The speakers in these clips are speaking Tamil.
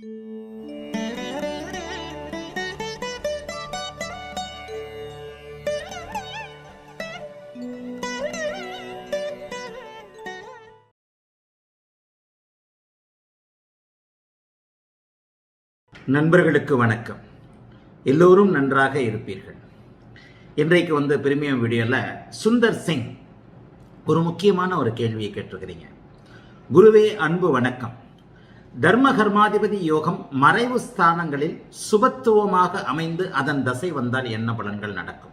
நண்பர்களுக்கு வணக்கம். எல்லோரும் நன்றாக இருப்பீர்கள். இன்றைக்கு வந்து பிரீமியம் வீடியோவில் சுந்தர் சிங் ஒரு முக்கியமான ஒரு கேள்வியை கேட்டிருக்கிறீங்க. குருவே அன்பு வணக்கம். தர்ம கர்மாதிபதி யோகம் மறைவு ஸ்தானங்களில் சுபத்துவமாக அமைந்து அதன் தசை வந்தால் என்ன பலன்கள் நடக்கும்?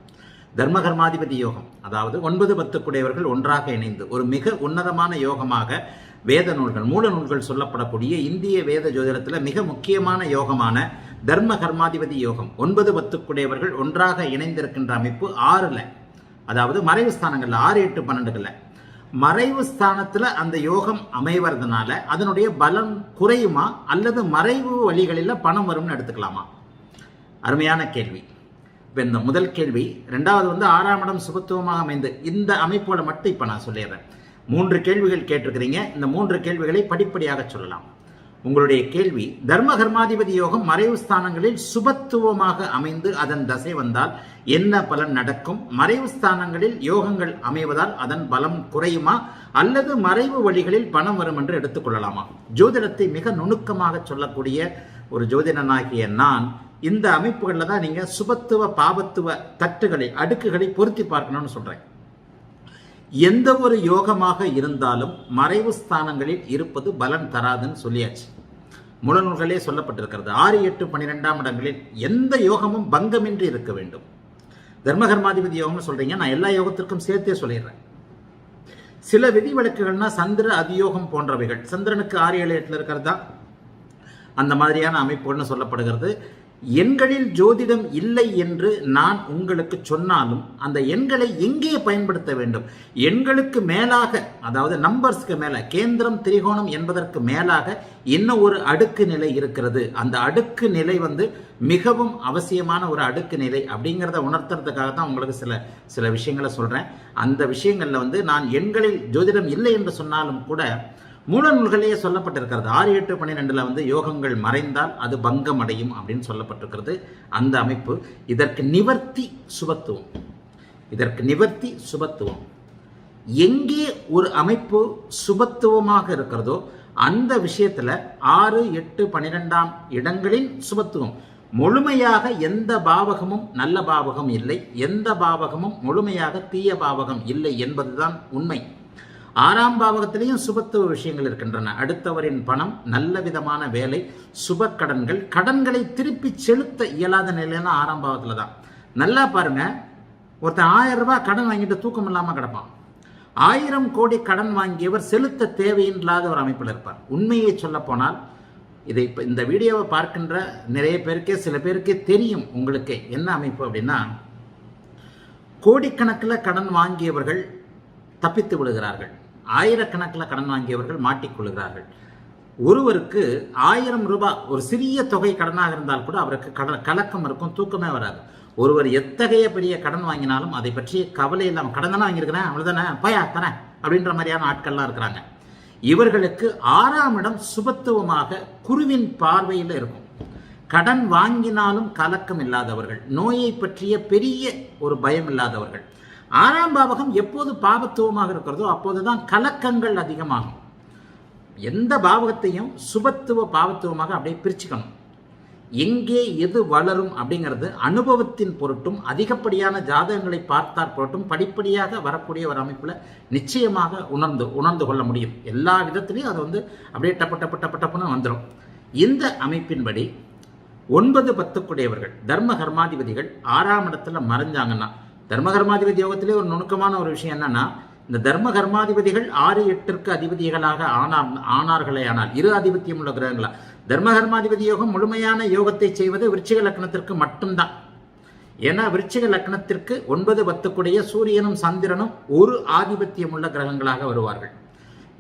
தர்ம கர்மாதிபதி யோகம் அதாவது ஒன்பது பத்துக்குடையவர்கள் ஒன்றாக இணைந்து ஒரு மிக உன்னதமான யோகமாக வேத நூல்கள் மூல நூல்கள் சொல்லப்படக்கூடிய இந்திய வேத ஜோதிடத்தில் மிக முக்கியமான யோகமான தர்ம கர்மாதிபதி யோகம் ஒன்பது பத்துக்குடையவர்கள் ஒன்றாக இணைந்திருக்கின்ற அமைப்பு ஆறில் அதாவது மறைவு ஸ்தானங்களில் ஆறு எட்டு பன்னெண்டுகளில். மறைவு ஸ்தானத்தில் அந்த யோகம் அமைவறதுனால அதனுடைய பலம் குறையுமா அல்லது மறைவு வழிகளில் பணம் வரும்னு எடுத்துக்கலாமா? அருமையான கேள்வி. இப்போ இந்த முதல் கேள்வி ரெண்டாவது வந்து ஆறாம் இடம் சுபத்துவமாக அமைந்து இந்த அமைப்போட மட்டும் இப்போ நான் சொல்லிடுறேன். மூன்று கேள்விகள் கேட்டிருக்கிறீங்க. இந்த மூன்று கேள்விகளை படிப்படியாக சொல்லலாம். உங்களுடைய கேள்வி தர்ம கர்மாதிபதி யோகம் மறைவு ஸ்தானங்களில் சுபத்துவமாக அமைந்து அதன் தசை வந்தால் என்ன பலன் நடக்கும்? மறைவு ஸ்தானங்களில் யோகங்கள் அமைவதால் அதன் பலம் குறையுமா? அல்லது மறைவு வழிகளில் பணம் வரும் என்று எடுத்துக்கொள்ளலாமா ஜோதிடத்தை மிக நுணுக்கமாக சொல்லக்கூடிய ஒரு ஜோதிடனாகிய நான் இந்த அமைப்புகளில் தான் நீங்கள் சுபத்துவ பாபத்துவ தட்டுகளை அடுக்குகளை பொருத்தி பார்க்கணும்னு சொல்கிறேன் எந்த ஒரு யோகமாக இருந்தாலும் மறைவு ஸ்தானங்களில் இருப்பது பலன் தராதுன்னு சொல்லியாச்சு. முழநூல்களே சொல்லப்பட்டிருக்கிறது. ஆறு எட்டு பன்னிரெண்டாம் இடங்களில் எந்த யோகமும் பங்கமின்றி இருக்க வேண்டும். தர்மகர்மாதிபதி யோகம்னு சொல்றீங்க. நான் எல்லா யோகத்திற்கும் சேர்த்தே சொல்லிடுறேன். சில விதிவிலக்குகள்னா சந்திர அதியோகம் போன்றவைகள். சந்திரனுக்கு ஆறு ஏழு எட்டில் இருக்கிறது தான். அந்த மாதிரியான அமைப்புகள்னு சொல்லப்படுகிறது. எண்களில் ஜோதிடம் இல்லை என்று நான் உங்களுக்கு சொன்னாலும் அந்த எண்களை எங்கே பயன்படுத்த வேண்டும்? எண்களுக்கு மேலாக அதாவது நம்பர்ஸ்க்கு மேலே கேந்திரம் திரிகோணம் என்பதற்கு மேலாக என்ன ஒரு அடுக்கு நிலை இருக்கிறது? அந்த அடுக்கு நிலை வந்து மிகவும் அவசியமான ஒரு அடுக்கு நிலை அப்படிங்கிறத உணர்த்துறதுக்காக தான் உங்களுக்கு சில சில விஷயங்களை சொல்கிறேன் அந்த விஷயங்களில் வந்து நான் எண்களில் ஜோதிடம் இல்லை என்று சொன்னாலும் கூட மூல நூல்களே சொல்லப்பட்டிருக்கிறது. ஆறு எட்டு பன்னிரெண்டில் வந்து யோகங்கள் மறைந்தால் அது பங்கம் அடையும் அப்படின்னு சொல்லப்பட்டிருக்கிறது அந்த அமைப்பு. இதற்கு நிவர்த்தி சுபத்துவம். இதற்கு நிவர்த்தி சுபத்துவம். எங்கே ஒரு அமைப்பு சுபத்துவமாக இருக்கிறதோ அந்த விஷயத்தில் ஆறு எட்டு பன்னிரெண்டாம் இடங்களின் சுபத்துவம். முழுமையாக எந்த பாவகமும் நல்ல பாவகம் இல்லை. எந்த பாவகமும் முழுமையாக தீய பாவகம் இல்லை என்பதுதான் உண்மை. ஆறாம் பாவகத்திலையும் சுபத்துவ விஷயங்கள் இருக்கின்றன. அடுத்தவரின் பணம் நல்ல விதமான வேலை சுப கடன்கள் கடன்களை திருப்பி செலுத்த இயலாத நிலையெல்லாம் ஆறாம் பாவத்தில் தான் நல்லா பாருங்க. ஒருத்தன் ஆயிரம் ரூபாய் கடன் வாங்கிட்டு தூக்கம் இல்லாமல் கிடப்பான். ஆயிரம் கோடி கடன் வாங்கியவர் செலுத்த தேவையில்லாத ஒரு அமைப்பில் இருப்பார். உண்மையை சொல்லப்போனால் இதை இப்போ இந்த வீடியோவை பார்க்கின்ற நிறைய பேருக்கே சில பேருக்கே தெரியும் உங்களுக்கு என்ன அமைப்பு அப்படின்னா கோடிக்கணக்கில் கடன் வாங்கியவர்கள் தப்பித்து விடுகிறார்கள். ஆயிரக்கணக்கில் கடன் வாங்கியவர்கள் மாட்டிக்கொள்கிறார்கள் ஒருவருக்கு ஆயிரம் ரூபாய் ஒரு சிறிய தொகை கடனாக இருந்தால் கூட அவருக்கு கடன் கலக்கம் இருக்கும் தூக்கமே வராது. ஒருவர் எத்தகைய பெரிய கடன் வாங்கினாலும் அதை பற்றிய கவலை இல்லாமல் கடன் தானே வாங்கியிருக்கிறேன் அவ்வளோதானே பயா தரேன் அப்படின்ற மாதிரியான ஆட்கள்லாம் இருக்கிறாங்க. இவர்களுக்கு ஆறாம் இடம் சுபத்துவமாக குருவின் பார்வையில் இருக்கும். கடன் வாங்கினாலும் கலக்கம் இல்லாதவர்கள் நோயை பற்றிய பெரிய ஒரு பயம் இல்லாதவர்கள். ஆறாம் பாவகம் எப்போது பாவத்துவமாக இருக்கிறதோ அப்போதுதான் கலக்கங்கள் அதிகமாகும். எந்த பாவகத்தையும் சுபத்துவ பாவத்துவமாக அப்படியே பிரிச்சுக்கணும். எங்கே எது வளரும் அப்படிங்கிறது அனுபவத்தின் பொருட்டும் அதிகப்படியான ஜாதகங்களை பார்த்தார் பொருட்டும் படிப்படியாக வரக்கூடிய ஒரு அமைப்பில் நிச்சயமாக உணர்ந்து உணர்ந்து கொள்ள முடியும். எல்லா விதத்திலையும் அது வந்து அப்படியே டப்பு டப்பு டப்பு டப்புன்னு வந்துடும் இந்த அமைப்பின்படி ஒன்பது பத்துக்குடையவர்கள் தர்ம கர்மாதிபதிகள் ஆறாம் இடத்துல மறைஞ்சாங்கன்னா தர்ம கர்மாதிபதி யோகத்திலே ஒரு நுணுக்கமான ஒரு விஷயம் என்னன்னா இந்த தர்ம கர்மாதிபதிகள் ஆறு எட்டிற்கு அதிபதிகளாக ஆனார் ஆனார்களே ஆனால் இரு அதிபத்தியம் உள்ள கிரகங்களா? தர்ம கர்மாதிபதி யோகம் முழுமையான யோகத்தை செய்வது விருச்சிக லக்னத்திற்கு மட்டும்தான். ஏன்னா விருச்சிக லக்னத்திற்கு ஒன்பது பத்துக்குடைய சூரியனும் சந்திரனும் ஒரு ஆதிபத்தியம் உள்ள கிரகங்களாக வருவார்கள்.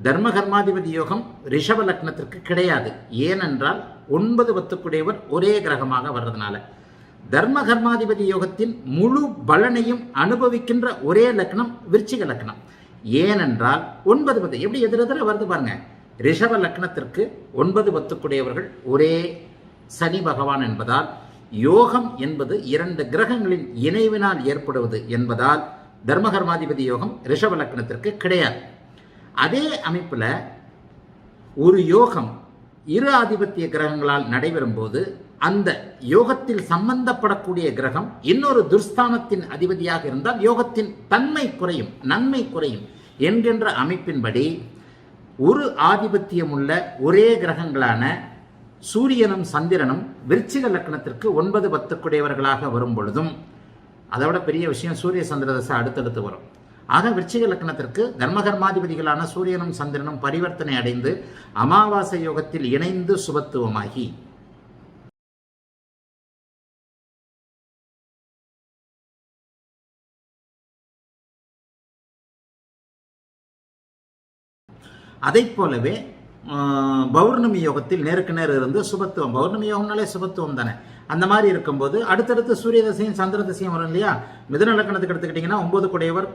தர்ம கர்மாதிபதி யோகம் ரிஷப லக்னத்திற்கு கிடையாது. ஏனென்றால் ஒன்பது பத்துக்குடையவர் ஒரே கிரகமாக வர்றதுனால. தர்ம கர்மாதிபதி யோகத்தின் முழு பலனையும் அனுபவிக்கின்ற ஒரே லக்னம் விருச்சிக லக்னம். ஏனென்றால் ஒன்பது பத்து எப்படி எதிரெதிர வருது பாருங்க. ரிஷப லக்னத்திற்கு ஒன்பது பத்துக்குடையவர்கள் ஒரே சனி பகவான் என்பதால் யோகம் என்பது இரண்டு கிரகங்களின் இணைவினால் ஏற்படுவது என்பதால் தர்மகர்மாதிபதி யோகம் ரிஷப லக்னத்திற்கு கிடையாது. அதே அமைப்பில் ஒரு யோகம் இரு ஆதிபத்திய கிரகங்களால் நடைபெறும் போது அந்த யோகத்தில் சம்பந்தப்படக்கூடிய கிரகம் இன்னொரு துர்ஸ்தானத்தின் அதிபதியாக இருந்தால் யோகத்தின் தன்மை குறையும் நன்மை குறையும் என்கின்ற அமைப்பின்படி ஒரு ஆதிபத்தியம் உள்ள ஒரே கிரகங்களான சூரியனும் சந்திரனும் விருச்சிக லக்னத்திற்கு ஒன்பது பத்துக்குடையவர்களாக வரும் பொழுதும் அதை விட பெரிய விஷயம் சூரிய சந்திர தசை அடுத்தடுத்து வரும். ஆக விருச்சிக லக்னத்திற்கு தர்மகர்மாதிபதிகளான சூரியனும் சந்திரனும் பரிவர்த்தனை அடைந்து அமாவாசை யோகத்தில் இணைந்து சுபத்துவமாகி அதைப் போலவே பௌர்ணமி யோகத்தில் நேருக்கு நேர் இருந்து சுபத்துவம் பௌர்ணமி யோகம்னாலே சுபத்துவம் தானே? அந்த மாதிரி இருக்கும்போது அடுத்தடுத்து சூரிய தசையும் சந்திர தசையும் வரும் இல்லையா? மிதன லக்கணத்துக்கு எடுத்துக்கிட்டிங்கன்னா ஒன்பது குடையவர்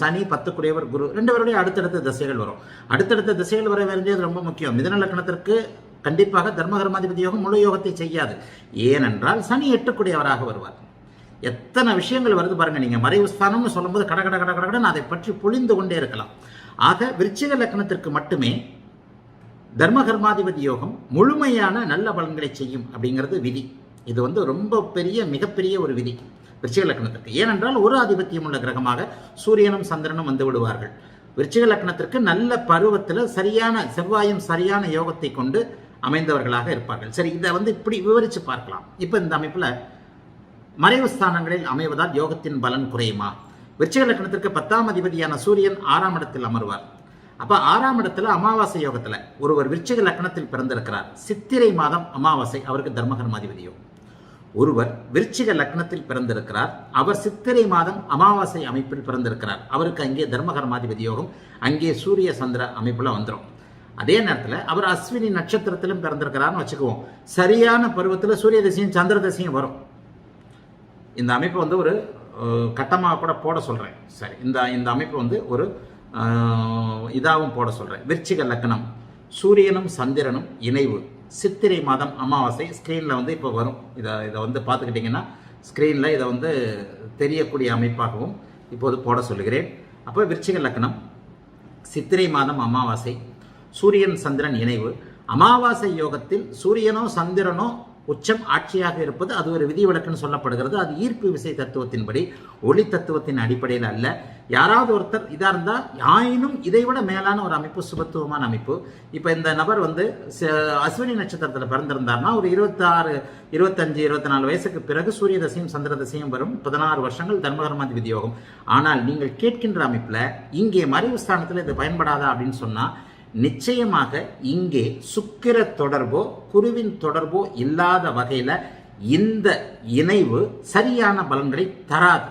சனி பத்து குடையவர் குரு ரெண்டு பேருடைய அடுத்தடுத்த திசைகள் வரும். அடுத்தடுத்த திசைகள் வர வேண்டியது ரொம்ப முக்கியம். மிதன லக்கணத்திற்கு கண்டிப்பாக தர்மகர்மாதிபதி யோகம் முழு யோகத்தை செய்யாது. ஏனென்றால் சனி எட்டுக்குடையவராக வருவார். எத்தனை விஷயங்கள் வருது பாருங்க நீங்க மறைவு ஸ்தானம்னு சொல்லும்போது கட கட கட கடன்னு அதை பற்றி புளிந்து கொண்டே இருக்கலாம். ஆக விருச்சிக லக்னத்திற்கு மட்டுமே தர்மகர்மாதிபதி யோகம் முழுமையான நல்ல பலன்களை செய்யும் அப்படிங்கிறது விதி. இது வந்து ரொம்ப பெரிய மிகப்பெரிய ஒரு விதி விருச்சிக லக்னத்திற்கு. ஏனென்றால் ஒரு ஆதிபத்தியம் உள்ள கிரகமாக சூரியனும் சந்திரனும் வந்து விடுவார்கள். விருச்சிக லக்னத்திற்கு நல்ல பருவத்தில் சரியான செவ்வாயும் சரியான யோகத்தை கொண்டு அமைந்தவர்களாக இருப்பார்கள். சரி இதை வந்து இப்படி விவரித்து பார்க்கலாம். இப்போ இந்த அமைப்பில் மறைவு ஸ்தானங்களில் அமைவதால் யோகத்தின் பலன் குறையுமா? விருச்சிக லக்னத்திற்கு பத்தாம் அதிபதியான சூரியன் ஆறாம் இடத்தில் அமர்வார். அப்ப ஆறாம் இடத்துல அமாவாசை யோகத்துல ஒருவர் விருச்சிக லக்னத்தில் பிறந்திருக்கிறார். சித்திரை மாதம் அமாவாசை அவருக்கு தர்மகர்மாதிபதி யோகம் ஒருவர் விருச்சிக லக்னத்தில் பிறந்திருக்கிறார். அவர் சித்திரை மாதம் அமாவாசை அமைப்பில் பிறந்திருக்கிறார். அவருக்கு அங்கே தர்மகர்மாதிபதி யோகம் அங்கே சூரிய சந்திர அமைப்புல வந்துடும் அதே நேரத்தில் அவர் அஸ்வினி நட்சத்திரத்திலும் பிறந்திருக்கிறார்னு வச்சுக்குவோம். சரியான பருவத்தில் சூரிய தசையும் சந்திர தசையும் வரும். இந்த அமைப்பு வந்து ஒரு கட்டமாக கூட போட சொல்கிறேன் சரி இந்த இந்த அமைப்பு வந்து ஒரு இதாகவும் போட சொல்கிறேன் விருச்சிக லக்னம் சூரியனும் சந்திரனும் இணைவு. சித்திரை மாதம் அமாவாசை ஸ்க்ரீனில் வந்து இப்போ வரும். இதை இதை வந்து பார்த்துக்கிட்டிங்கன்னா ஸ்க்ரீனில் இதை வந்து தெரியக்கூடிய அமைப்பாகவும் இப்போது போட சொல்லுகிறேன். அப்போ விருச்சிக லக்னம் சித்திரை மாதம் அமாவாசை சூரியன் சந்திரன் இணைவு. அமாவாசை யோகத்தில் சூரியனோ சந்திரனோ உச்சம் ஆட்சியாக இருப்பது அது ஒரு விதிவிலக்குன்னு சொல்லப்படுகிறது. அது ஈர்ப்பு விசை தத்துவத்தின்படி ஒளி தத்துவத்தின் அடிப்படையில் அல்ல. யாராவது ஒருத்தர் இதாக இருந்தால் ஆயினும் இதைவிட மேலான ஒரு அமைப்பு சுபத்துவமான அமைப்பு. இப்போ இந்த நபர் வந்து ச- அஸ்வினி நட்சத்திரத்தில் பிறந்திருந்தார்னா ஒரு இருபத்தாறு இருபத்தஞ்சு இருபத்தி நாலு வயசுக்கு பிறகு சூரிய தசையும் சந்திர தசையும் வரும். பதினாறு வருஷங்கள் தர்மகர்மாதிபதி யோகம் ஆனால் நீங்கள் கேட்கின்ற அமைப்பில் இங்கே மறைவு ஸ்தானத்தில் இது பயன்படாதா அப்படின்னு சொன்னால் நிச்சயமாக இங்கே சுக்கிர தொடர்போ குருவின் தொடர்போ இல்லாத வகையில் இந்த இணைவு சரியான பலன்களை தராது.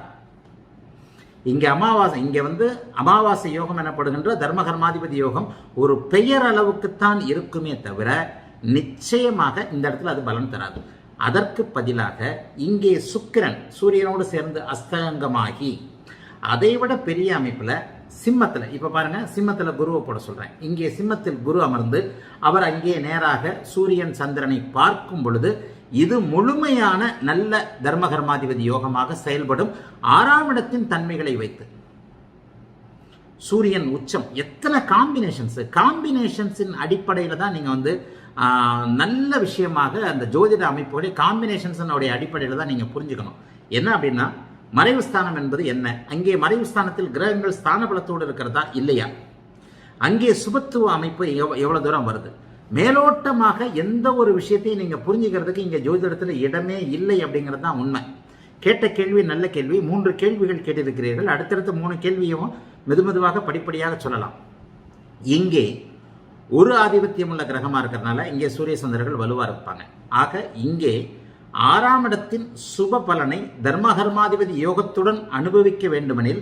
இங்கே அமாவாசை இங்கே வந்து அமாவாசை யோகம் எனப்படுகின்ற தர்மகர்மாதிபதி யோகம் ஒரு பெயர் அளவுக்குத்தான் இருக்குமே தவிர நிச்சயமாக இந்த இடத்துல அது பலன் தராது. அதற்கு பதிலாக இங்கே சுக்கிரன் சூரியனோடு சேர்ந்து அஸ்தங்கமாகி அதைவிட பெரிய அமைப்பில் சிம்மத்தில் இப்போ பாருங்க சிம்மத்தில் குருவை போட சொல்கிறேன் இங்கே சிம்மத்தில் குரு அமர்ந்து அவர் அங்கே நேராக சூரியன் சந்திரனை பார்க்கும் பொழுது இது முழுமையான நல்ல தர்மகர்மாதிபதி யோகமாக செயல்படும் ஆறாம் இடத்தின் தன்மைகளை வைத்து. சூரியன் உச்சம் எத்தனை காம்பினேஷன்ஸ் காம்பினேஷன்ஸின் அடிப்படையில் தான் நீங்கள் வந்து நல்ல விஷயமாக அந்த ஜோதிட அமைப்புடைய காம்பினேஷன்ஸனுடைய அடிப்படையில் தான் நீங்கள் புரிஞ்சுக்கணும். என்ன அப்படின்னா மறைவு ஸ்தானம் என்பது என்ன? அங்கே மறைவு ஸ்தானத்தில் கிரகங்கள் ஸ்தான பலத்தோடு இருக்கிறதா? இல்லையா? அங்கே சுபத்துவ அமைப்பு எவ்வளவு தூரம் வருது? மேலோட்டமாக எந்த ஒரு விஷயத்தையும் நீங்க புரிஞ்சுக்கிறதுக்கு இங்க ஜோதிடத்தில் இடமே இல்லை அப்படிங்கிறது தான் உண்மை. கேட்ட கேள்வி நல்ல கேள்வி மூன்று கேள்விகள் கேட்டிருக்கிறீர்கள். அடுத்தடுத்த மூணு கேள்வியும் மெதுமெதுவாக படிப்படியாக சொல்லலாம். இங்கே ஒரு ஆதிபத்தியம் உள்ள கிரகமாக இருக்கிறதுனால இங்கே சூரிய சந்திரர்கள் வலுவாக இருப்பாங்க. ஆக இங்கே ஆறாம் இடத்தின் சுப பலனை தர்மகர்மாதிபதி யோகத்துடன் அனுபவிக்க வேண்டுமெனில்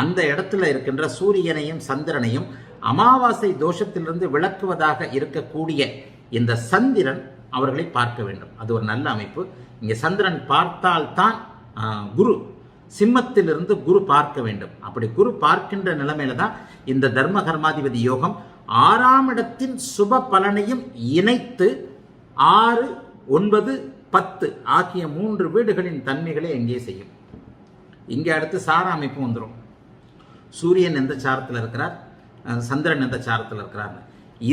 அந்த இடத்துல இருக்கின்ற சூரியனையும் சந்திரனையும் அமாவாசை தோஷத்திலிருந்து விளக்குவதாக இருக்கக்கூடிய இந்த சந்திரன் அவர்களை பார்க்க வேண்டும். அது ஒரு நல்ல அமைப்பு. இங்கே சந்திரன் பார்த்தால்தான் குரு சிம்மத்திலிருந்து குரு பார்க்க வேண்டும். அப்படி குரு பார்க்கின்ற நிலைமையில தான் இந்த தர்ம கர்மாதிபதி யோகம் ஆறாம் இடத்தின் சுப பலனையும் இணைத்து ஆறு ஒன்பது பத்து ஆகிய மூன்று வீடுகளின் தன்மைகளை எங்கே செய்யும்? இங்கே அடுத்து சார அமைப்பு வந்துடும் சூரியன் எந்த சாரத்தில் இருக்கிறார்? சந்திரன் எந்த சாரத்தில் இருக்கிறார்?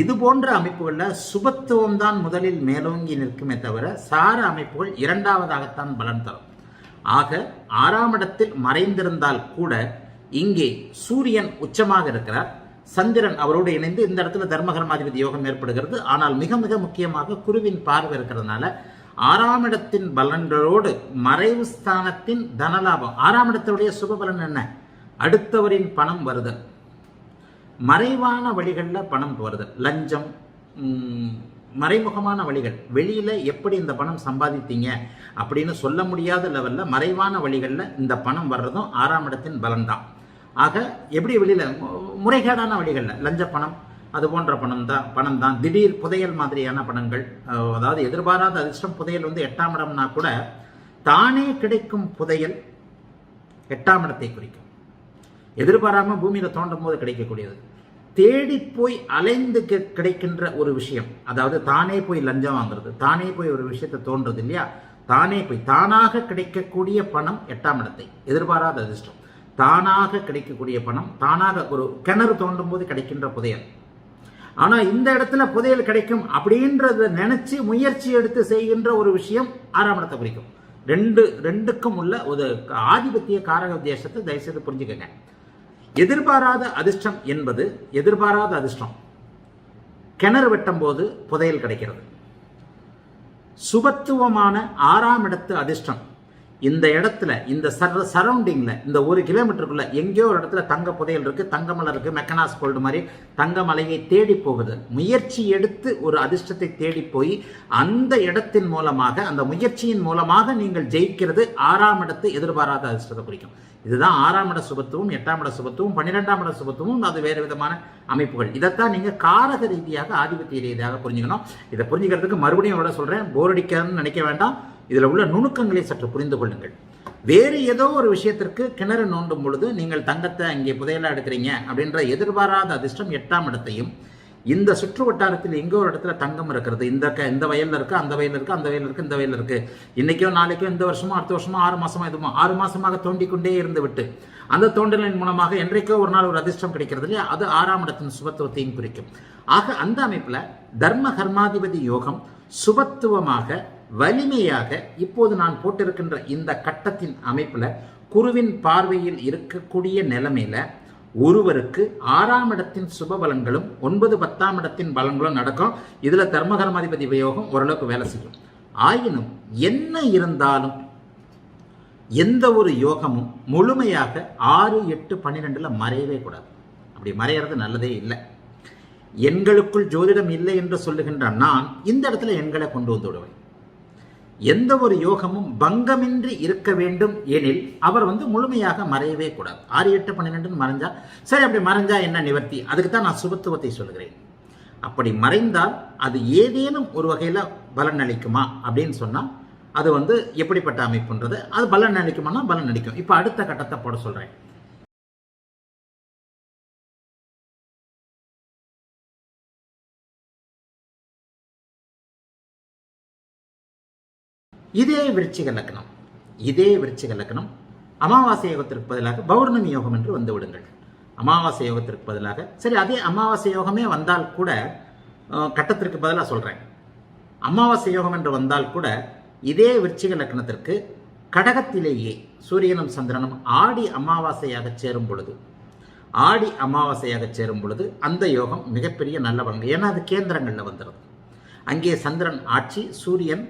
இது போன்ற அமைப்புகளில் சுபத்துவம் தான் முதலில் மேலோங்கி நிற்குமே தவிர சார அமைப்புகள் இரண்டாவதாகத்தான் பலன் தரும். ஆக ஆறாம் இடத்தில் மறைந்திருந்தால் கூட இங்கே சூரியன் உச்சமாக இருக்கிறார். சந்திரன் அவரோடு இணைந்து இந்த இடத்துல தர்மகர்மாதிபதி யோகம் ஏற்படுகிறது. ஆனால் மிக மிக முக்கியமாக குருவின் பார்வை இருக்கிறதுனால ஆறாம் இடத்தின் பலன்களோடு மறைவு ஸ்தானத்தின் தனலாபம். ஆறாம் இடத்துடைய சுப பலன் என்ன? அடுத்தவரின் பணம் வருதல். மறைவான வழிகளில் பணம் வருதல் லஞ்சம் மறைமுகமான வழிகள். வெளியில் எப்படி இந்த பணம் சம்பாதித்தீங்க அப்படின்னு சொல்ல முடியாத லெவலில் மறைவான வழிகளில் இந்த பணம் வர்றதும் ஆறாம் இடத்தின் பலன் தான் ஆக எப்படி வெளியில்? முறைகேடான வழிகளில். லஞ்ச பணம் அது போன்ற பணம் தான் பணம் தான் திடீர் புதையல் மாதிரியான பணங்கள் அதாவது எதிர்பாராத அதிர்ஷ்டம் புதையல் வந்து எட்டாம் இடம்னா கூட தானே கிடைக்கும் புதையல் எட்டாம் இடத்தை குறிக்கும். எதிர்பாராம பூமியில தோண்டும் போது கிடைக்கக்கூடியது. தேடி போய் அலைந்து கிடைக்கின்ற ஒரு விஷயம். அதாவது தானே போய் லஞ்சம் வாங்குறது தானே போய் ஒரு விஷயத்தை தோன்றது இல்லையா? தானே போய் தானாக கிடைக்கக்கூடிய பணம் எட்டாம் இடத்தை. எதிர்பாராத அதிர்ஷ்டம். தானாக கிடைக்கக்கூடிய பணம் தானாக ஒரு கிணறு தோண்டும் போது கிடைக்கின்ற புதையல். ஆனா இந்த இடத்துல புதையல் கிடைக்கும் அப்படின்றத நினைச்சு முயற்சி எடுத்து செய்கின்ற ஒரு விஷயம் ஆறாம் இடத்தை குறிக்கும். ரெண்டு ரெண்டுக்கும் உள்ள ஒரு ஆதிபத்திய காரக உத்தேசத்தை தயவுசெய்து புரிஞ்சுக்கங்க. எதிர்பாராத அதிர்ஷ்டம் என்பது எதிர்பாராத அதிர்ஷ்டம். கிணறு வெட்டும் போது புதையல் கிடைக்கிறது. சுபத்துவமான ஆறாம் இடத்து அதிர்ஷ்டம். இந்த இடத்துல இந்த சர சரௌண்டிங்கில் இந்த ஒரு கிலோமீட்டருக்குள்ளே எங்கேயோ ஒரு இடத்துல தங்க புதையல் இருக்குது தங்கமலை இருக்குது மெக்கனாஸ் கோல்டு மாதிரி தங்க மலையை தேடி போகுது. முயற்சி எடுத்து ஒரு அதிர்ஷ்டத்தை தேடி போய் அந்த இடத்தின் மூலமாக அந்த முயற்சியின் மூலமாக நீங்கள் ஜெயிக்கிறது ஆறாம் இடத்து எதிர்பாராத அதிர்ஷ்டத்தை குறிக்கும். இதுதான் ஆறாம் இட சுபத்துவம் எட்டாம் இட சுபத்துவம் பன்னிரெண்டாம் இட சுபத்துவம் அது வேறு விதமான அமைப்புகள். இதைத்தான் நீங்கள் காரக ரீதியாக ஆதிபத்திய ரீதியாக புரிஞ்சுக்கணும். இதை புரிஞ்சுக்கிறதுக்கு மறுபடியும் சொல்கிறேன் சொல்றேன். போர் அடிக்காதுன்னு நினைக்க வேண்டாம். இதில் உள்ள நுணுக்கங்களை சற்று புரிந்து கொள்ளுங்கள். வேறு ஏதோ ஒரு விஷயத்திற்கு கிணறு நோண்டும் பொழுது நீங்கள் தங்கத்தை இங்கே புதையலாக எடுக்கிறீங்க அப்படின்ற எதிர்பாராத அதிர்ஷ்டம் எட்டாம் இடத்தையும் இந்த சுற்று வட்டாரத்தில் எங்கோ ஒரு இடத்துல தங்கம் இருக்கிறது. இந்த க இந்த வயல்ல இருக்குது அந்த வயலில் இருக்குது அந்த வயலில் இருக்குது இந்த வயலில் இருக்குது இன்றைக்கோ நாளைக்கோ இந்த வருஷமோ அடுத்த வருஷமோ ஆறு மாதமோ இதுமோ ஆறு மாதமாக தோண்டிக்கொண்டே இருந்து விட்டு அந்த தோண்டலின் மூலமாக என்றைக்கோ ஒரு நாள் ஒரு அதிர்ஷ்டம் கிடைக்கிறது இல்லையா? அது ஆறாம் இடத்தின் சுபத்துவத்தையும் குறிக்கும். ஆக அந்த அமைப்பில் தர்ம கர்மாதிபதி யோகம் சுபத்துவமாக வலிமையாக இப்போது நான் போட்டிருக்கின்ற இந்த கட்டத்தின் அமைப்புல குருவின் பார்வையில் இருக்கக்கூடிய நிலைமையில ஒருவருக்கு ஆறாம் இடத்தின் சுப பலன்களும் ஒன்பது பத்தாம் இடத்தின் பலன்களும் நடக்கும். இதுல தர்மகர்மாதிபதி உபயோகம் ஓரளவுக்கு வேலை செய்யும். ஆயினும் என்ன இருந்தாலும் எந்த ஒரு யோகமும் முழுமையாக ஆறு எட்டு பன்னிரெண்டில் மறையவே கூடாது. அப்படி மறையிறது நல்லதே இல்லை. எண்களுக்குள் ஜோதிடம் இல்லை என்று சொல்லுகின்ற நான் இந்த இடத்துல எண்களை கொண்டு வந்து விடுவேன். எந்த ஒரு யோகமும் பங்கமின்றி இருக்க வேண்டும் எனில் அவர் வந்து முழுமையாக மறையவே கூடாது. ஆறு எட்டு பன்னிரெண்டுன்னு மறைஞ்சா சரி அப்படி மறைஞ்சா என்ன நிவர்த்தி? அதுக்கு தான் நான் சுபத்துவத்தை சொல்கிறேன் அப்படி மறைந்தால் அது ஏதேனும் ஒரு வகையில் பலன் அளிக்குமா அப்படின்னு சொன்னால் அது வந்து எப்படிப்பட்ட அமைப்புன்றது அது பலன் அளிக்குமானா பலன் அளிக்கும். இப்போ அடுத்த கட்டத்தை போட சொல்கிறேன் இதே விருச்சிக லக்னம் இதே விருச்சிக லக்னம் அமாவாசை யோகத்திற்கு பதிலாக பௌர்ணமி யோகம் என்று வந்து விடுங்கள். அமாவாசை யோகத்திற்கு பதிலாக சரி அதே அமாவாசை யோகமே வந்தால் கூட கட்டத்திற்கு பதிலாக சொல்கிறேன் அமாவாசை யோகம் என்று வந்தால் கூட இதே விருச்சிக லக்னத்திற்கு கடகத்திலேயே சூரியனும் சந்திரனும் ஆடி அமாவாசையாக சேரும் பொழுது ஆடி அமாவாசையாக சேரும் பொழுது அந்த யோகம் மிகப்பெரிய நல்ல பலன். ஏன்னா அது கேந்திரங்களில் வந்துடுது அங்கே சந்திரன் ஆட்சி சூரியன்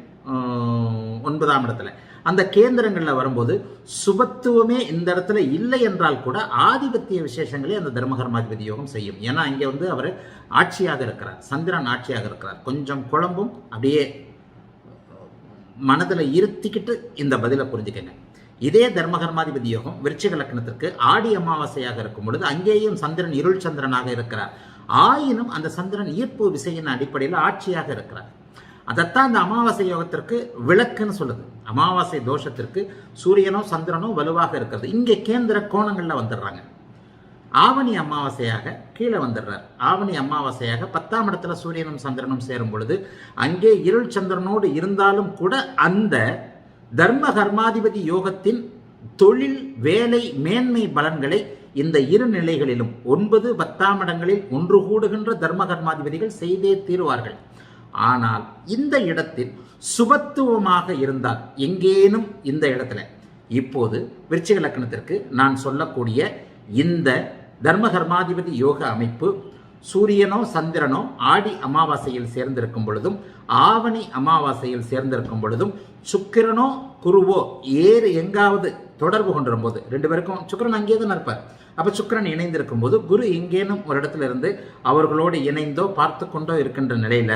ஒன்பதாம் இடத்துல. அந்த கேந்திரங்களில் வரும்போது சுபத்துவமே இந்த இடத்துல இல்லை என்றால் கூட ஆதிபத்திய விசேஷங்களே அந்த தர்மகர்மாதிபதி யோகம் செய்யும். ஏன்னா இங்கே வந்து அவர் ஆட்சியாக இருக்கிறார். சந்திரன் ஆட்சியாக இருக்கிறார். கொஞ்சம் குழம்பும் அப்படியே மனதில் இருத்திக்கிட்டு இந்த பதிலை புரிஞ்சுக்கங்க. இதே தர்மகர்மாதிபதி யோகம் விருச்சிக லக்னத்திற்கு ஆடி அமாவாசையாக இருக்கும் பொழுது அங்கேயும் சந்திரன் இருள் சந்திரனாக இருக்கிறார். ஆயினும் அந்த சந்திரன் ஈர்ப்பு விசையின் அடிப்படையில் ஆட்சியாக இருக்கிறார். அதைத்தான் அந்த அமாவாசை யோகத்திற்கு விளக்குன்னு சொல்லுது. அமாவாசை தோஷத்திற்கு சூரியனோ சந்திரனோ வலுவாக இருக்கிறது. இங்கே கேந்திர கோணங்களில் வந்துடுறாங்க. ஆவணி அமாவாசையாக கீழே வந்துடுறார். ஆவணி அமாவாசையாக பத்தாம் இடத்துல சூரியனும் சந்திரனும் சேரும் பொழுது அங்கே இருள் சந்திரனோடு இருந்தாலும் கூட அந்த தர்ம கர்மாதிபதி யோகத்தின் தொழில் வேலை மேன்மை பலன்களை இந்த இரு நிலைகளிலும் ஒன்பது பத்தாம் இடங்களில் ஒன்று கூடுகின்ற தர்ம கர்மாதிபதிகள் செய்தே தீருவார்கள். ஆனால் இந்த இடத்தில் சுபத்துவமாக இருந்தால் எங்கேனும் இந்த இடத்துல. இப்போது விருச்சிக லக்கணத்திற்கு நான் சொல்லக்கூடிய இந்த தர்ம கர்மாதிபதி யோக அமைப்பு சூரியனோ சந்திரனோ ஆடி அமாவாசையில் சேர்ந்திருக்கும் பொழுதும் ஆவணி அமாவாசையில் சேர்ந்திருக்கும் பொழுதும் சுக்கிரனோ குருவோ ஏறு எங்காவது தொடர்பு கொண்டிருக்கும் போது ரெண்டு பேருக்கும் சுக்கிரன் அங்கே தான் இருப்பார். அப்போ சுக்கிரன் இணைந்திருக்கும் போது குரு எங்கேனும் ஒரு இடத்துல இருந்து அவர்களோடு இணைந்தோ பார்த்து கொண்டோ இருக்கின்ற நிலையில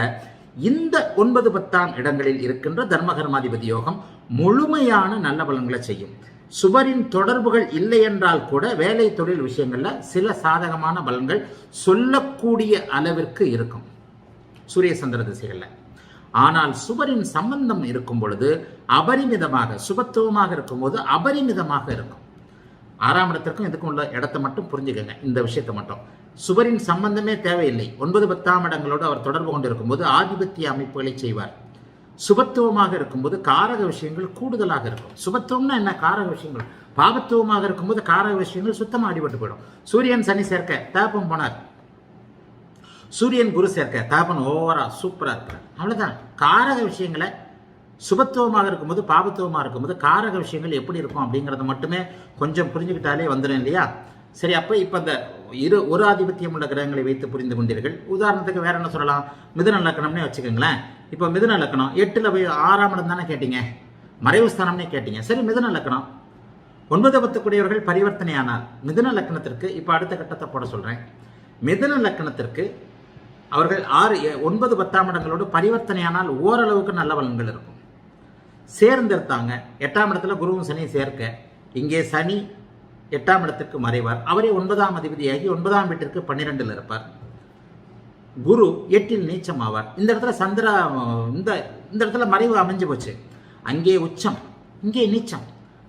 இந்த ஒன்பது பத்தாம் இடங்களில் இருக்கின்ற தர்மகர்மாதிபதி யோகம் முழுமையான நல்ல பலன்களை செய்யும். சுவரின் தொடர்புகள் இல்லை என்றால் கூட வேலை தொழில் விஷயங்கள்ல சில சாதகமான பலன்கள் சொல்லக்கூடிய அளவிற்கு இருக்கும். சூரிய சந்திர திசைகளில். ஆனால் சுவரின் சம்பந்தம் இருக்கும் பொழுது அபரிமிதமாக சுபத்துவமாக இருக்கும்போது அபரிமிதமாக இருக்கும். ஆறாம் இடத்திற்கும் இதுக்கும் உள்ள இடத்தை மட்டும் புரிஞ்சுக்கங்க இந்த விஷயத்தை மட்டும். சுவரின் சம்பந்தமே தேவையில்லை. ஒன்பது பத்தாம் இடங்களோடு அவர் தொடர்பு கொண்டிருக்கும் போது ஆதிபத்திய அமைப்புகளை செய்வார். சுபத்துவமாக இருக்கும்போது காரக விஷயங்கள் கூடுதலாக இருக்கும். சுபத்துவம்னா என்ன? காரக விஷயங்கள். பாபத்துவமாக இருக்கும்போது காரக விஷயங்கள் சுத்தமாக அடிபட்டு போயிடும். சூரியன் சனி சேர்க்க தேப்பம் போனார். சூரியன் குரு சேர்க்க தேப்பன் ஓவரா சூப்பராக இருக்கிறார் அவ்வளோதான் காரக விஷயங்களை சுபத்துவமாக இருக்கும்போது பாபத்துவமாக இருக்கும்போது காரக விஷயங்கள் எப்படி இருக்கும் அப்படிங்கிறத மட்டுமே கொஞ்சம் புரிஞ்சுக்கிட்டாலே வந்துடும் இல்லையா? சரி அப்போ இப்போ இந்த இரு ஒரு ஆதிபத்தியம் உள்ள கிரகங்களை வைத்து புரிந்து கொண்டீர்கள். உதாரணத்துக்கு வேற என்ன சொல்லலாம்? மிதுன லக்கணம்னே வச்சுக்கோங்களேன். இப்போ மிதுன லக்கணம் எட்டில் போய் ஆறாம் இடம் தானே கேட்டீங்க? மறைவு ஸ்தானம்னே கேட்டீங்க. சரி மிதுன லக்கணம். ஒன்பது பத்துக்குடையவர்கள் பரிவர்த்தனையானார் மிதுன லக்கணத்திற்கு இப்போ அடுத்த கட்டத்தை போட சொல்கிறேன் மிதுன லக்கணத்திற்கு அவர்கள் ஆறு ஒன்பது பத்தாம் இடங்களோடு பரிவர்த்தனையானால் ஓரளவுக்கு நல்ல பலன்கள் இருக்கும். சேர்ந்திருத்தாங்க எட்டாம் இடத்துல குருவும் சனியும் சேர்க்க. இங்கே சனி எட்டாம் இடத்திற்கு மறைவார். அவரே ஒன்பதாம் அதிபதியாகி ஒன்பதாம் வீட்டிற்கு பன்னிரெண்டில் இருப்பார். குரு எட்டில் நீச்சம் ஆவார் இந்த இடத்துல சந்திரா இந்த இந்த இடத்துல மறைவு அமைஞ்சு போச்சு. அங்கே உச்சம் இங்கே நீச்சம்.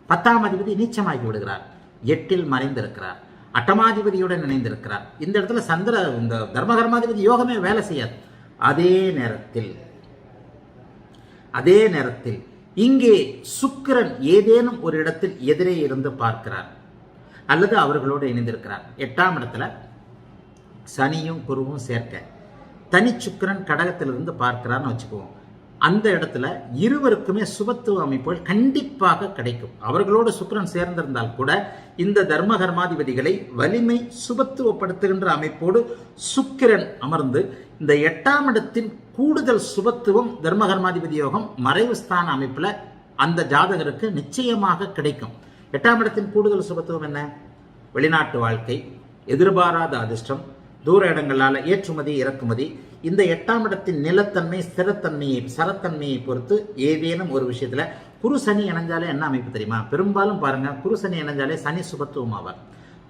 பத்தாம் அதிபதி நீச்சமாகி விடுகிறார். எட்டில் மறைந்திருக்கிறார். அட்டமாதிபதியுடன் இணைந்திருக்கிறார். இந்த இடத்துல சந்திர இந்த தர்மகர்மாதிபதி யோகமே வேலை செய்யாது. அதே நேரத்தில் அதே நேரத்தில் இங்கே சுக்கிரன் ஏதேனும் ஒரு இடத்தில் எதிரே இருந்து பார்க்கிறார். அல்லது அவர்களோடு இணைந்திருக்கிறார். எட்டாம் இடத்துல சனியும் குருவும் சேர்க்க. தனி சுக்கிரன் கடகத்திலிருந்து பார்க்கிறான்னு வச்சுக்குவோம். அந்த இடத்துல இருவருக்குமே சுபத்துவ அமைப்புகள் கண்டிப்பாக கிடைக்கும். அவர்களோடு சுக்கிரன் சேர்ந்திருந்தால் கூட இந்த தர்ம கர்மாதிபதிகளை வலிமை சுபத்துவப்படுத்துகின்ற அமைப்போடு சுக்கிரன் அமர்ந்து இந்த எட்டாம் இடத்தின் கூடுதல் சுபத்துவம் தர்ம கர்மாதிபதி யோகம் மறைவு ஸ்தான அந்த ஜாதகருக்கு நிச்சயமாக கிடைக்கும். எட்டாம் இடத்தின் கூடுதல் சுபத்துவம் என்ன? வெளிநாட்டு வாழ்க்கை எதிர்பாராத அதிர்ஷ்டம் தூர இடங்களால் ஏற்றுமதி இறக்குமதி. இந்த எட்டாம் இடத்தின் நிலத்தன்மை ஸ்திரத்தன்மையை சரத்தன்மையை பொறுத்து ஏதேனும் ஒரு விஷயத்தில் குரு சனி இணைஞ்சாலே என்ன அமைப்பு தெரியுமா? பெரும்பாலும் பாருங்க குரு சனி இணைஞ்சாலே சனி சுபத்துவம் ஆவார்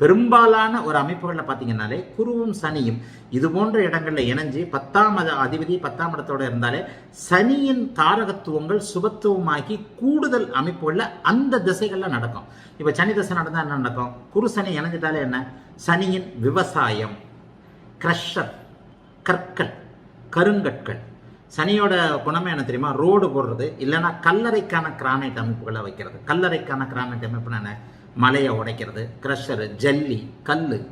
பெரும்பாலான ஒரு அமைப்புகளில் பார்த்தீங்கன்னாலே குருவும் சனியும் இது போன்ற இடங்களில் இணைஞ்சு பத்தாம் அதிபதி பத்தாம் இடத்தோடு இருந்தாலே சனியின் தாரகத்துவங்கள் சுபத்துவமாகி கூடுதல் அமைப்புகளில் அந்த திசைகளில் நடக்கும். இப்போ சனி திசை நடந்தால் என்ன நடக்கும்? குரு சனி இணைஞ்சிட்டாலே என்ன? சனியின் விவசாயம் கிரஷர் கற்கள் கருங்கற்கள். சனியோட குணமே என்ன தெரியுமா? ரோடு போடுறது இல்லைன்னா கல்லறைக்கான கிரானைட் அமைப்புகளை வைக்கிறது. கல்லறைக்கான கிரானைட் அமைப்புனா என்ன? மலையை உடைக்கிறது க்ரஷரு ஜல்லி கல்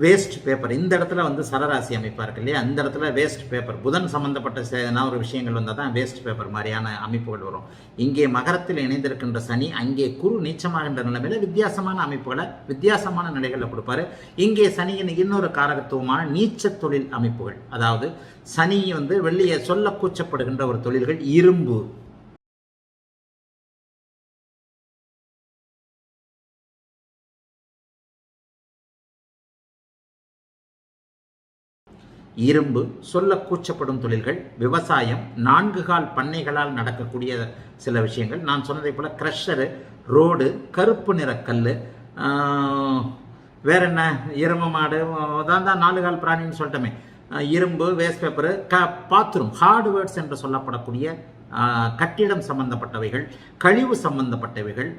வேஸ்ட் பேப்பர் இந்த இடத்துல வந்து சரராசி அமைப்பாக இருக்கு இல்லையா? அந்த இடத்துல வேஸ்ட் பேப்பர் புதன் சம்பந்தப்பட்ட சே- ஒரு விஷயங்கள் வந்தால் தான் வேஸ்ட் பேப்பர் மாதிரியான அமைப்புகள் வரும். இங்கே மகரத்தில் இணைந்திருக்கின்ற சனி அங்கே குரு நீச்சமாகின்ற நிலைமையில் வித்தியாசமான அமைப்புகளை வித்தியாசமான நிலைகளில் கொடுப்பாரு. இங்கே சனியின் இன்னொரு காரகத்துவமான நீச்ச தொழில் அமைப்புகள். அதாவது சனி வந்து வெள்ளியை சொல்ல கூச்சப்படுகின்ற ஒரு தொழில்கள் இரும்பு. இரும்பு சொல்ல கூச்சப்படும் தொழில்கள் விவசாயம் நான்கு கால் பண்ணைகளால் நடக்கக்கூடிய சில விஷயங்கள். நான் சொன்னதை போல் க்ரஷரு ரோடு கருப்பு நிற கல் வேற என்ன? எரும மாடு அதான் தான் நாலு கால் பிராணின்னு சொல்லிட்டோமே. இரும்பு வேஸ்ட் பேப்பரு க பாத்ரூம் ஹார்ட்வேர்ட்ஸ் என்று சொல்லப்படக்கூடிய கட்டிடம் சம்பந்தப்பட்டவைகள் கழிவு சம்பந்தப்பட்டவைகள்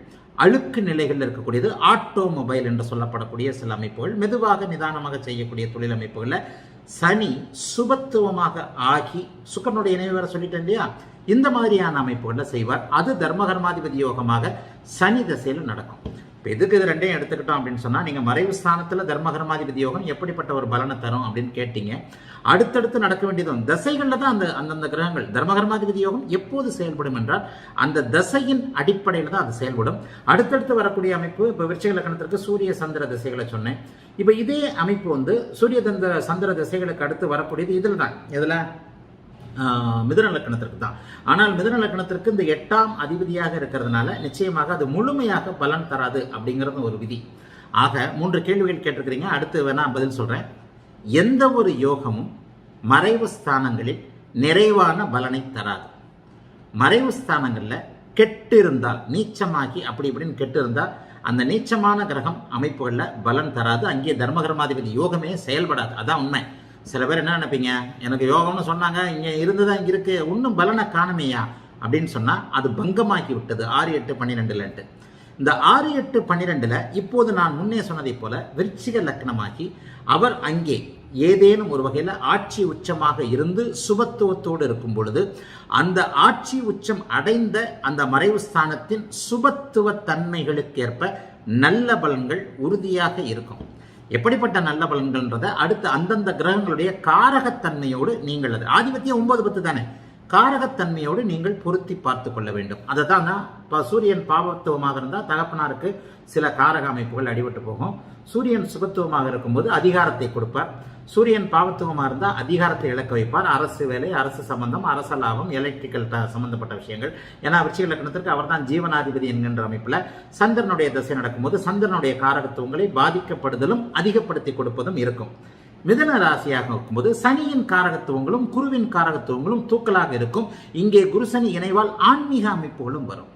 அழுக்கு நிலைகளில் இருக்கக்கூடியது ஆட்டோமொபைல் என்று சொல்லப்படக்கூடிய சில அமைப்புகள் மெதுவாக நிதானமாக செய்யக்கூடிய தொழில் அமைப்புகளில் சனி சுபத்துவமாக ஆகி சுக்கரனுடைய இணைவு வேற சொல்லிட்டேன் இல்லையா? இந்த மாதிரியான அமைப்புகளை செய்வார். அது தர்மகர்மாதிபதி யோகமாக சனி திசையில் நடக்கும். இப்போ எதுக்கு இது ரெண்டையும் எடுத்துக்கிட்டோம் அப்படின்னு சொன்னால் நீங்கள் மறைவு ஸ்தானத்தில் தர்மகர்மாதிபதி யோகம் எப்படிப்பட்ட ஒரு பலனை தரும் அப்படின்னு கேட்டீங்க. அடுத்தடுத்து நடக்க வேண்டியதும் தசைகளில் தான் அந்த அந்தந்த கிரகங்கள் தர்மகர்மாதிபதி யோகம் எப்போது செயல்படும் என்றால் அந்த தசையின் அடிப்படையில் தான் அது செயல்படும். அடுத்தடுத்து வரக்கூடிய அமைப்பு இப்போ விருச்சிக லக்கணத்திற்கு சூரிய சந்திர திசைகளை சொன்னேன். இப்போ இதே அமைப்பு வந்து சூரிய தந்திர சந்திர திசைகளுக்கு அடுத்து வரக்கூடியது இதில் தான் இதில் மிதுன லக்கணத்திற்கு தான். ஆனால் மிதுன லக்கணத்திற்கு இந்த எட்டாம் அதிபதியாக இருக்கிறதுனால நிச்சயமாக அது முழுமையாக பலன் தராது அப்படிங்கிறது ஒரு விதி. ஆக மூன்று கேள்விகள் கேட்டிருக்கிறீங்க. அடுத்து வேணா பதில் சொல்றேன். எந்த ஒரு யோகமும் மறைவு ஸ்தானங்களில் நிறைவான பலனை தராது. மறைவு ஸ்தானங்களில் கெட்டு இருந்தால் நீச்சமாகி அப்படி இப்படின்னு கெட்டு இருந்தால் அந்த நீச்சமான கிரகம் அமைப்புகளில் பலன் தராது. அங்கே தர்மகர்மாதிபதி யோகமே செயல்படாது. அதான் உண்மை. சில பேர் என்ன நினைப்பீங்க? எனக்கு யோகம்னு சொன்னாங்க இங்கே இருந்துதான் இங்கே இருக்கு இன்னும் பலனை காணமையா? அப்படின்னு சொன்னால் அது பங்கமாக்கி விட்டது. ஆறு எட்டு பன்னிரெண்டுலன்ட்டு இந்த ஆறு எட்டு பன்னிரெண்டில் இப்போது நான் முன்னே சொன்னதைப் போல விருச்சிக லக்னமாகி அவர் அங்கே ஏதேனும் ஒரு வகையில் ஆட்சி உச்சமாக இருந்து சுபத்துவத்தோடு இருக்கும் பொழுது அந்த ஆட்சி உச்சம் அடைந்த அந்த மறைவு ஸ்தானத்தின் சுபத்துவ தன்மைகளுக்கேற்ப நல்ல பலன்கள் உறுதியாக இருக்கும். எப்படிப்பட்ட நல்ல பலன்கள்ன்றத அடுத்து அந்தந்த கிரகங்களுடைய காரகத்தன்மையோடு நீங்கள் அது ஆதிபத்தியம் ஒன்பது பத்து தானே காரகத்தன்மையோடு நீங்கள் பொருத்தி பார்த்து கொள்ள வேண்டும். அதை தான் இப்போ சூரியன் பாவத்துவமாக இருந்தால் தகப்பனாருக்கு சில காரக அமைப்புகள் அடிபட்டு போகும். சூரியன் சுகத்துவமாக இருக்கும்போது அதிகாரத்தை கொடுப்பார். சூரியன் பாவத்துவமாக இருந்தால் அதிகாரத்தை இழக்க வைப்பார். அரசு வேலை அரசு சம்பந்தம் அரச லாபம் எலக்ட்ரிக்கல் சம்பந்தப்பட்ட விஷயங்கள். ஏன்னா விருச்சிக லக்னத்திற்கு அவர் தான் ஜீவனாதிபதி என்கின்ற அமைப்பில் சந்திரனுடைய திசை நடக்கும்போது சந்திரனுடைய காரகத்துவங்களை பாதிக்கப்படுதலும் அதிகப்படுத்தி கொடுப்பதும் இருக்கும். மிதன ராசியாக இருக்கும்போது சனியின் காரகத்துவங்களும் குருவின் காரகத்துவங்களும் தூக்கலாக இருக்கும். இங்கே குரு சனி இணைவால் ஆன்மீக அமைப்புகளும் வரும்.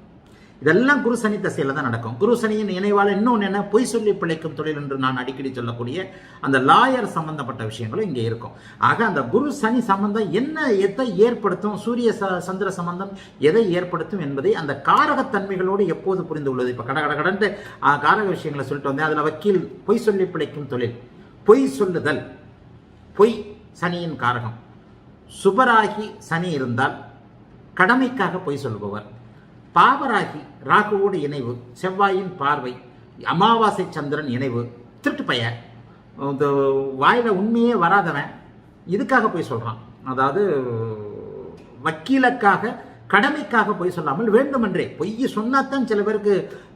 இதெல்லாம் குரு சனி தசையில தான் நடக்கும். குரு சனியின் இணைவால் இன்னொன்று என்ன? பொய் சொல்லி பிழைக்கும் தொழில் என்று நான் அடிக்கடி சொல்லக்கூடிய அந்த லாயர் சம்பந்தப்பட்ட விஷயங்களும் இங்கே இருக்கும். ஆக அந்த குரு சனி சம்பந்தம் என்ன எதை ஏற்படுத்தும்? சூரிய சந்திர சம்பந்தம் எதை ஏற்படுத்தும் என்பதை அந்த காரகத்தன்மைகளோடு எப்போது புரிந்து உள்ளது? இப்போ கட கட கடன்ட்டு காரக விஷயங்களை சொல்லிட்டு வந்தேன். அதில் வக்கீல் பொய் சொல்லி பிழைக்கும் தொழில். பொய் சொல்லுதல். பொய் சனியின் காரகம். சுபராகி சனி இருந்தால் கடமைக்காக பொய் சொல்லுபவர். பாவராகி ராகுவோடு இணைவு செவ்வாயின் பார்வை அமாவாசை சந்திரன் இணைவு திருட்டு பைய இந்த வாயில் உண்மையே வராதவன் இதுக்காக போய் சொல்கிறான் அதாவது வக்கீலுக்காக கடமைக்காக பொய் சொல்லாமல் வேண்டுமென்றே. பொய் சொன்னாத்தான் சில பேருக்கு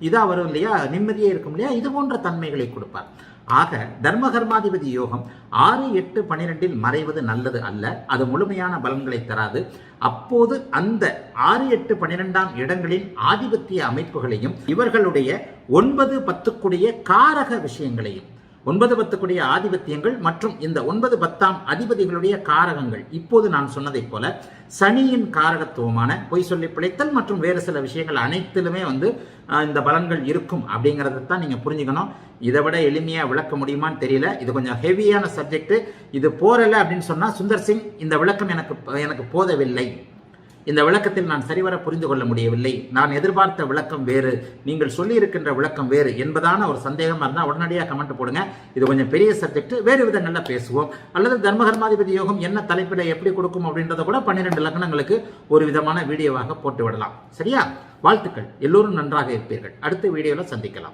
இதாக வரும் இல்லையா? நிம்மதியே இருக்கும் இல்லையா? இது போன்ற தன்மைகளை கொடுப்பார். ஆக தர்மகர்மாதிபதி யோகம் ஆறு எட்டு பனிரெண்டில் மறைவது நல்லது அல்ல. அது முழுமையான பலன்களை தராது. அப்போது அந்த ஆறு எட்டு பனிரெண்டாம் இடங்களின் ஆதிபத்திய அமைப்புகளையும் இவர்களுடைய ஒன்பது பத்துக்குடைய காரக விஷயங்களையும் ஒன்பது பத்துக்குடைய ஆதிபத்தியங்கள் மற்றும் இந்த ஒன்பது பத்தாம் அதிபதிகளுடைய காரகங்கள். இப்போது நான் சொன்னதைப் போல சனியின் காரகத்துவமான பொய் சொல்லி பிழைத்தல் மற்றும் வேறு சில விஷயங்கள் அனைத்திலுமே வந்து இந்த பலன்கள் இருக்கும் அப்படிங்கிறத தான் நீங்கள் புரிஞ்சுக்கணும். இதை விட எளிமையாக விளக்க முடியுமான்னு தெரியல. இது கொஞ்சம் ஹெவியான சப்ஜெக்ட் இது போரலை அப்படின்னு சொன்னால் சுந்தர் சிங் இந்த விளக்கம் எனக்கு எனக்கு போதவில்லை. இந்த விளக்கத்தில் நான் சரிவர புரிந்து கொள்ள முடியவில்லை. நான் எதிர்பார்த்த விளக்கம் வேறு. நீங்கள் சொல்லியிருக்கின்ற விளக்கம் வேறு என்பதான ஒரு சந்தேகமாக இருந்தால் உடனடியாக கமெண்ட் போடுங்க. இது கொஞ்சம் பெரிய சப்ஜெக்ட் வேறு விதங்களில் பேசுவோம். அல்லது தர்மகர்மாதிபதி யோகம் என்ன தலைப்பில் எப்படி கொடுக்கும் அப்படின்றத கூட பன்னிரெண்டு லக்னங்களுக்கு ஒரு விதமான வீடியோவாக போட்டு விடலாம். சரியா? வாழ்த்துக்கள். எல்லோரும் நன்றாக இருப்பீர்கள். அடுத்த வீடியோவில் சந்திக்கலாம்.